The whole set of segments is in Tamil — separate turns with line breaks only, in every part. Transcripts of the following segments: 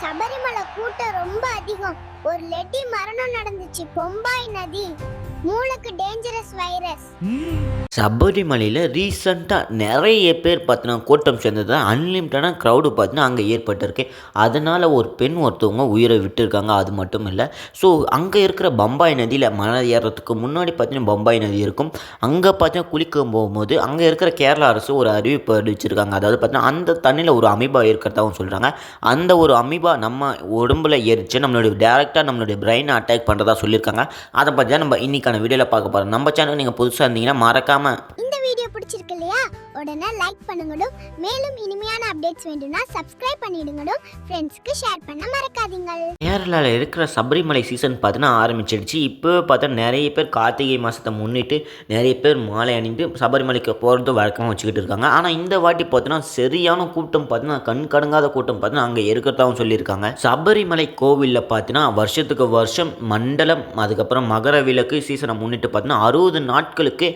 சபரிமலை கூட்டம் ரொம்ப அதிகம். ஒரு லெட்டி மரணம் நடந்துச்சு. பொம்பாய் நதி. மூளைக்கு டேஞ்சரஸ் வைரஸ்
சபரிமலையில் ரீசண்டாக நிறைய பேர் பார்த்தீங்கன்னா கூட்டம் சேர்ந்தது. அன்லிமிட்டடான க்ரௌடு பார்த்தீங்கன்னா அங்கே ஏற்பட்டிருக்கு. அதனால் ஒரு பெண் ஒருத்தவங்க உயிரை விட்டுருக்காங்க. அது மட்டும் இல்லை. ஸோ அங்கே இருக்கிற பம்பாய் நதியில் மலை ஏறுறதுக்கு முன்னாடி பார்த்தீங்கன்னா பம்பாய் நதி இருக்கும். அங்கே பார்த்தீங்கன்னா குளிக்க போகும்போது அங்கே இருக்கிற கேரளா அரசு ஒரு அறிவிப்பு அறிவிச்சிருக்காங்க. அதாவது பார்த்தீங்கன்னா அந்த தண்ணியில் ஒரு அமீபா இருக்கிறதாகவும் சொல்கிறாங்க அந்த ஒரு அமீபா நம்ம உடம்புல எரிச்சு நம்மளுடைய டேரெக்டாக நம்மளுடைய பிரெயினை அட்டாக் பண்ணுறதா சொல்லியிருக்காங்க. அதை பார்த்தீங்கன்னா நம்ம இன்றைக்கி இன்னைக்கான வீடியோவில் பார்க்க போகிறோம் நம்ம சேனல் நீங்கள் புதுசாக இருந்தீங்கன்னா மறக்காமல்
இந்த வீடியோ பிடிச்சிருக்கு இல்லையா? உடனே லைக் பண்ணுங்கடும். மேலும் இனிமையான அப்டேட்ஸ் வேண்டும்னா சப்ஸ்கிரைப் பண்ணிடுங்கடும். ஃப்ரெண்ட்ஸ்க்கு ஷேர் பண்ண மறக்காதீங்க
கேரளாவில் இருக்கிற சபரிமலை சீசன் பார்த்தீங்கன்னா ஆரம்பிச்சிடுச்சு. இப்போ பார்த்தா நிறைய பேர் கார்த்திகை மாதத்தை முன்னிட்டு நிறைய பேர் மாலை அணிந்து சபரிமலைக்கு போகிறது வழக்கமாக வச்சுக்கிட்டு இருக்காங்க. ஆனால் இந்த வாட்டி பார்த்தீங்கன்னா சரியான கூட்டம் பார்த்தீங்கன்னா கண் கடங்காத கூட்டம் பார்த்தீங்கன்னா அங்கே இருக்கிறதாவும் சொல்லியிருக்காங்க. சபரிமலை கோவிலில் பார்த்தீங்கன்னா வருஷத்துக்கு வருஷம் மண்டலம் அதுக்கப்புறம் மகர விளக்கு சீசனை முன்னிட்டு பார்த்தீங்கன்னா அறுபது நாட்களுக்கு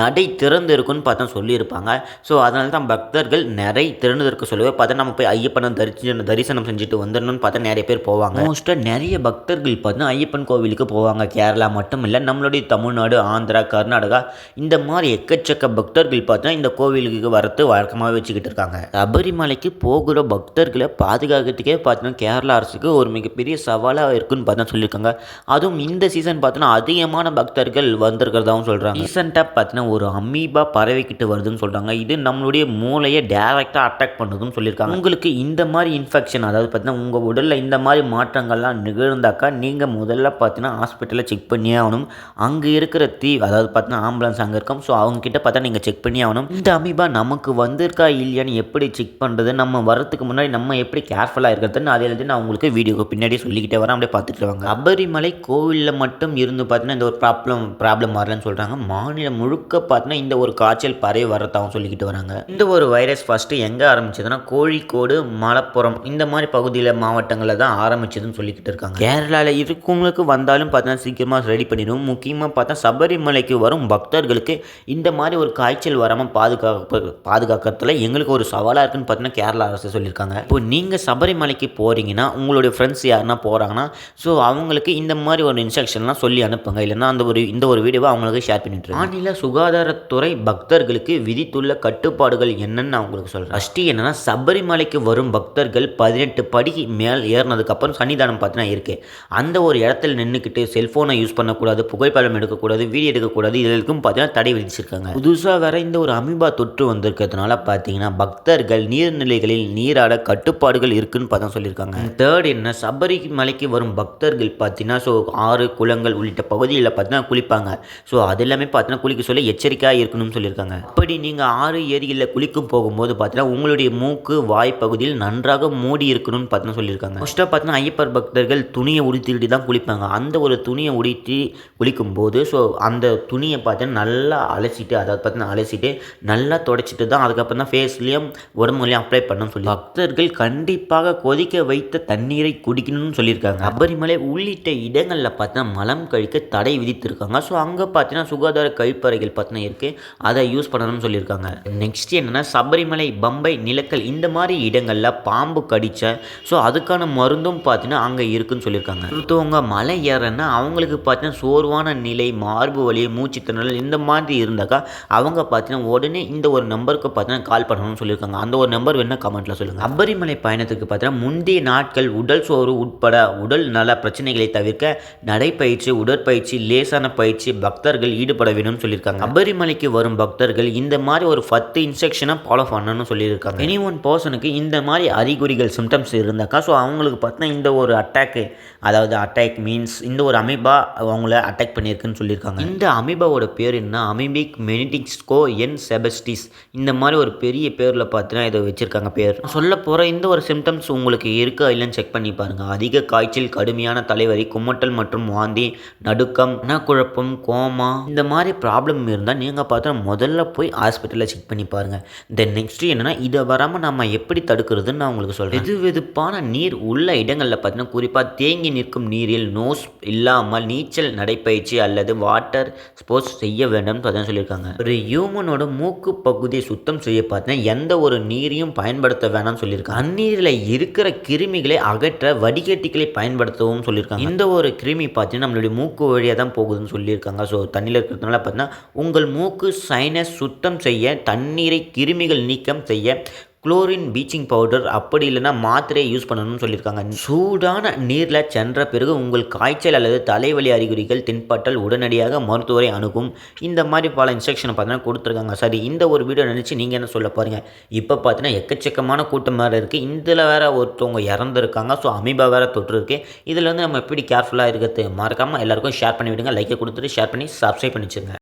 நடை திறந்து இருக்குன்னு பார்த்தா சொல்லியிருப்பாங்க. ஸோ அதனால தான் பக்தர்கள் நடை திறந்ததற்கு சொல்லவே பார்த்தா நம்ம போய் ஐயப்பனை தரிசி தரிசனம் செஞ்சுட்டு வந்துடணும்னு பார்த்தா நிறைய பேர் போவாங்க. மோஸ்ட்டாக நிறைய பக்தர்கள் பார்த்தீங்கன்னா ஐயப்பன் கோவிலுக்கு போவாங்க. கேரளா மட்டும் இல்லை நம்மளுடைய தமிழ்நாடு ஆந்திரா கர்நாடகா இந்த மாதிரி எக்கச்சக்க பக்தர்கள் பார்த்தா இந்த கோவிலுக்கு வரத்து வழக்கமாக வச்சுக்கிட்டு இருக்காங்க. சபரிமலைக்கு போகிற பக்தர்களை பாதுகாக்கிறதுக்கே பார்த்தீங்கன்னா கேரளா அரசுக்கு ஒரு மிகப்பெரிய சவாலாக இருக்குன்னு பார்த்தா சொல்லியிருக்காங்க. அதுவும் இந்த சீசன் பார்த்தீங்கன்னா அதிகமான பக்தர்கள் வந்திருக்கிறதாவும் சொல்கிறாங்க ரீசெண்டாக பார்த்தீங்கன்னா ஒரு அமீபா பரவிக்கிட்டு வருதுன்னு சொல்கிறாங்க இது நம்மளுடைய மூளையை டேரெக்டாக அட்டாக் பண்ணுதுன்னு சொல்லியிருக்காங்க. உங்களுக்கு இந்த மாதிரி இன்ஃபெக்ஷன் அதாவது பார்த்தீங்கன்னா உங்கள் உடலில் இந்த மாதிரி மாற்றங்கள்லாம் நிகழ்ந்தாக்கா நீங்கள் முதல்ல பார்த்தீங்கன்னா ஹாஸ்பிட்டலில் செக் பண்ணியே ஆகணும். அங்கே இருக்கிற தீ அதாவது பார்த்தீங்கன்னா ஆம்புலன்ஸ் அங்கே இருக்கும். ஸோ அவங்க கிட்ட பார்த்தா நீங்கள் செக் பண்ணி ஆகணும். இந்த அமீபா நமக்கு வந்திருக்கா இல்லையான்னு எப்படி செக் பண்ணுறது நம்ம வரதுக்கு முன்னாடி நம்ம எப்படி கேர்ஃபுல்லாக இருக்கிறதுன்னு அதே எழுதி நான் உங்களுக்கு வீடியோக்கு பின்னாடி சொல்லிக்கிட்டே வரேன். அப்படியே பார்த்துட்டு வாங்க. சபரிமலை கோவிலில் மட்டும் இருந்து பார்த்தீங்கன்னா இந்த ஒரு ப்ராப்ளம் ப்ராப்ளம் வரலன்னு சொல்கிறாங்க மாநிலம் முழுக்க பார்த்தீங்கன்னா இந்த ஒரு காய்ச்சல் பரவி வரதாகவும் சொல்லிக்கிட்டு வராங்க. இந்த ஒரு வைரஸ் ஃபஸ்ட்டு எங்கே ஆரம்பிச்சதுன்னா கோழிக்கோடு மலப்புரம் இந்த மாதிரி பகுதியில் மாவட்டங்களில் தான் ஆரம்பிச்சதுன்னு சொல்லிக்கிட்டு இருக்காங்க. கேரளாவில் இருக்கவங்களுக்கு வந்தாலும் பார்த்தீங்கன்னா சீக்கிரமாக ரெடி பண்ணிடும். முக்கியமாக பார்த்தா சபரிமலைக்கு வரும் பக்தர்களுக்கு இந்த மாதிரி ஒரு காய்ச்சல் வராமல் பாதுகாப்பு பாதுகாக்கிறதுல எங்களுக்கு ஒரு சவாலாக இருக்குன்னு பார்த்தீங்கன்னா கேரளா அரசு சொல்லியிருக்காங்க. இப்போ நீங்கள் சபரிமலைக்கு போகிறீங்கன்னா உங்களுடைய ஃப்ரெண்ட்ஸ் யாருன்னா போகிறாங்கன்னா ஸோ அவங்களுக்கு இந்த மாதிரி ஒரு இன்ஸ்ட்ரக்ஷன்லாம் சொல்லி அனுப்புங்க. இல்லைன்னா அந்த ஒரு இந்த ஒரு வீடியோவை அவங்களுக்கு ஷேர் பண்ணிட்டு மாநில சுகாதாரத்துறை பக்தர்களுக்கு விதித்துள்ள கட்டுப்பாடுகள் என்னன்னு நான் உங்களுக்கு சொல்கிறேன் ஃபஸ்ட்டு என்னென்னா சபரிமலைக்கு வரும் பக்தர்கள் பதினெட்டு படி மேல் ஏறினதுக்கப்புறம் சன்னிதானம் பார்த்தீங்கன்னா இருக்குது அந்த ஒரு இடத்துல நின்றுக்கிட்டு செல்ஃபோனை யூஸ் பண்ணக்கூடாது புகைப்படம் எடுக்கக்கூடாது வீடியோ எடுக்கக்கூடாது இதுக்கும் பார்த்தீங்கன்னா தடை விதிச்சிருக்காங்க. புதுசாக வேற இந்த ஒரு அமீபா தொற்று வந்திருக்கிறதுனால பார்த்தீங்கன்னா பக்தர்கள் நீர்நிலைகளில் நீராட கட்டுப்பாடுகள் இருக்குன்னு பார்த்தா சொல்லியிருக்காங்க. தேர்ட் என்ன சபரிமலைக்கு வரும் பக்தர்கள் பார்த்தீங்கன்னா ஸோ ஆறு குளங்கள் உள்ளிட்ட பகுதிகளில் பார்த்தீங்கன்னா குளிப்பாங்க. ஸோ அது எல்லாமே பார்த்தீங்கன்னா குளிக்க சொல்லி எச்சரிக்கையாக இருக்கணும்னு சொல்லியிருக்காங்க. அப்படி நீங்கள் ஆறு ஏரிகளில் குளிக்கும் போகும்போது பார்த்தீங்கன்னா உங்களுடைய மூக்கு வாய் பகுதியில் நன்றாக மூடி இருக்கணும்னு பார்த்தீங்கன்னா சொல்லியிருக்காங்க. ஃபஸ்ட்டாக பார்த்தீங்கன்னா ஐயப்பர் பக்தர்கள் துணியை உடுத்திட்டு தான் குளிப்பாங்க. அந்த ஒரு துணியை உடுத்தி குளிக்கும்போது ஸோ அந்த துணியை பார்த்தீங்கன்னா நல்லா அலசிட்டு அதாவது பார்த்தீங்கன்னா அலசிட்டு நல்லா தொடச்சிட்டு தான் அதுக்கப்புறம் தான் ஃபேஸ்லேயும் உடம்புலையும் அப்ளை பண்ணணும்னு சொல்லி பக்தர்கள் கண்டிப்பாக கொதிக்க வைத்த தண்ணீரை குடிக்கணும்னு சொல்லியிருக்காங்க. சபரிமலை உள்ளிட்ட இடங்களில் பார்த்தீங்கன்னா மலம் கழிக்க தடை விதித்திருக்காங்க. ஸோ அங்கே பார்த்தீங்கன்னா சுகாதார கழிப்பறைகள் பார்த்தீங்கன்னா இருக்குது அதை யூஸ் பண்ணணும்னு சொல்லியிருக்காங்க. நெக்ஸ்ட் என்னென்னா சபரிமலை பம்பை நிலக்கல் இந்த மாதிரி இடங்களில் பாம்பு கடித்த ஸோ அதுக்கான மருந்தும் பார்த்தீங்கன்னா அங்கே இருக்குன்னு சொல்லியிருக்காங்க. ஒருத்தவங்க மலை ஏறன்னா அவங்களுக்கு பார்த்தீங்கன்னா சோர்வான நிலை மார்பு வலி மூச்சு இந்த மாதிரி இருந்தாக்கா அவங்க பார்த்தீங்கன்னா உடனே இந்த ஒரு நம்பருக்கு பார்த்தீங்கன்னா கால் பண்ணணும்னு சொல்லியிருக்காங்க. அந்த ஒரு நம்பர் வேணால் கமெண்ட்டில் சொல்லுங்கள் சபரிமலை பயணத்துக்கு பார்த்தீங்கன்னா முந்தைய நாட்கள் உடல் சோர்வு உட்பட உடல் நல பிரச்சனைகளை தவிர்க்க நடைப்பயிற்சி உடற்பயிற்சி லேசான பயிற்சி பக்தர்கள் ஈடுபட வேணும்னு சொல்லியிருக்காங்க. சபரிமலைக்கு வரும் பக்தர்கள் இந்த மாதிரி ஒரு பத்து இன்ஸ்ட்ரக்ஷனை ஃபாலோ பண்ணணும்னு சொல்லியிருக்காங்க. எனி ஒன் பர்சனுக்கு இந்த மாதிரி அறிகுறிகள் சிம்டம்ஸ் இருந்தாக்கா ஸோ அவங்களுக்கு பார்த்தீங்கன்னா இந்த ஒரு அட்டாக்கு அதாவது அட்டாக் மீன்ஸ் இந்த ஒரு அமீபா அவங்கள அட்டாக் பண்ணியிருக்குன்னு சொல்லியிருக்காங்க. இந்த அமீபாவோட பேர் என்ன? Amoebic meningoencephalitis. இந்த மாதிரி ஒரு பெரிய பேரில் பார்த்தீங்கன்னா இதை வச்சுருக்காங்க பேர். சொல்ல போகிற இந்த ஒரு சிம்டம்ஸ் உங்களுக்கு இருக்கா இல்லைன்னு செக் பண்ணி பாருங்கள் அதிக காய்ச்சல் கடுமையான தலைவலி குமட்டல் மற்றும் வாந்தி நடுக்கம் மனக்குழப்பம் கோமா இந்த மாதிரி ப்ராப்ளம் இருந்தால் நீங்கள் பார்த்தா முதல்ல போய் ஹாஸ்பிட்டலில் செக் பண்ணி பாருங்கள் தென் நெக்ஸ்ட்டு என்னென்னா இதை வராமல் நம்ம எப்படி தடுக்கிறதுன்னு நான் உங்களுக்கு சொல்கிறேன் வெது வெதுப்பான நீர் உள்ள இடங்களில் பார்த்தீங்கன்னா குறிப்பாக தேங்கி நிற்கும் நீரில் நோஸ் இல்லாமல் நீச்சல் நடைப்பயிற்சி அல்லது வாட்டர் ஸ்போர்ட்ஸ் செய்ய வேண்டும்னு பார்த்தீங்கன்னா சொல்லியிருக்காங்க. ஒரு ஹியூமனோட மூக்கு பகுதியை சுத்தம் செய்ய பார்த்தீங்கன்னா எந்த ஒரு நீரையும் பயன்படுத்த வேணாம்னு சொல்லியிருக்காங்க. அந்நீரில் இருக்கிற கிருமிகளை அகற்ற வடிகட்டிகளை பயன்படுத்தவும் சொல்லியிருக்காங்க. இந்த ஒரு கிருமி பார்த்தீங்கன்னா நம்மளுடைய மூக்கு வழியாக தான் போகுதுன்னு சொல்லியிருக்காங்க. ஸோ தண்ணியில் இருக்கிறதுனால பார்த்தீங்கன்னா உங்கள் மூக்கு சைனஸ் சுத்தம் செய்ய தண்ணீரை கிருமிகள் நீக்கம் செய்ய குளோரின் பீச்சிங் பவுடர் அப்படி இல்லைன்னா மாத்திரையை யூஸ் பண்ணணும்னு சொல்லியிருக்காங்க. சூடான நீரில் சென்ற பிறகு உங்கள் காய்ச்சல் அல்லது தலைவலி அறிகுறிகள் தென்பட்டால் உடனடியாக மருத்துவரை அணுகும். இந்த மாதிரி பல இன்ஸ்ட்ரக்ஷனை பார்த்தீங்கன்னா கொடுத்துருக்காங்க. சரி இந்த ஒரு வீடியோ நினச்சி நீங்கள் என்ன சொல்ல பாருங்கள் இப்போ பார்த்தீங்கன்னா எக்கச்சக்கமான கூட்டம் வேறு இருக்குது இதில் வேறு ஒருத்தவங்க இறந்துருக்காங்க. ஸோ அமீபா வேறு தொற்று இருக்குது இதில் வந்து நம்ம எப்படி கேர்ஃபுல்லாக இருக்கிறது மறக்காமல் எல்லாருக்கும் ஷேர் பண்ணி விடுங்க லைக்கை கொடுத்துட்டு ஷேர் பண்ணி சப்ஸ்கிரைப் பண்ணி வச்சுருங்க.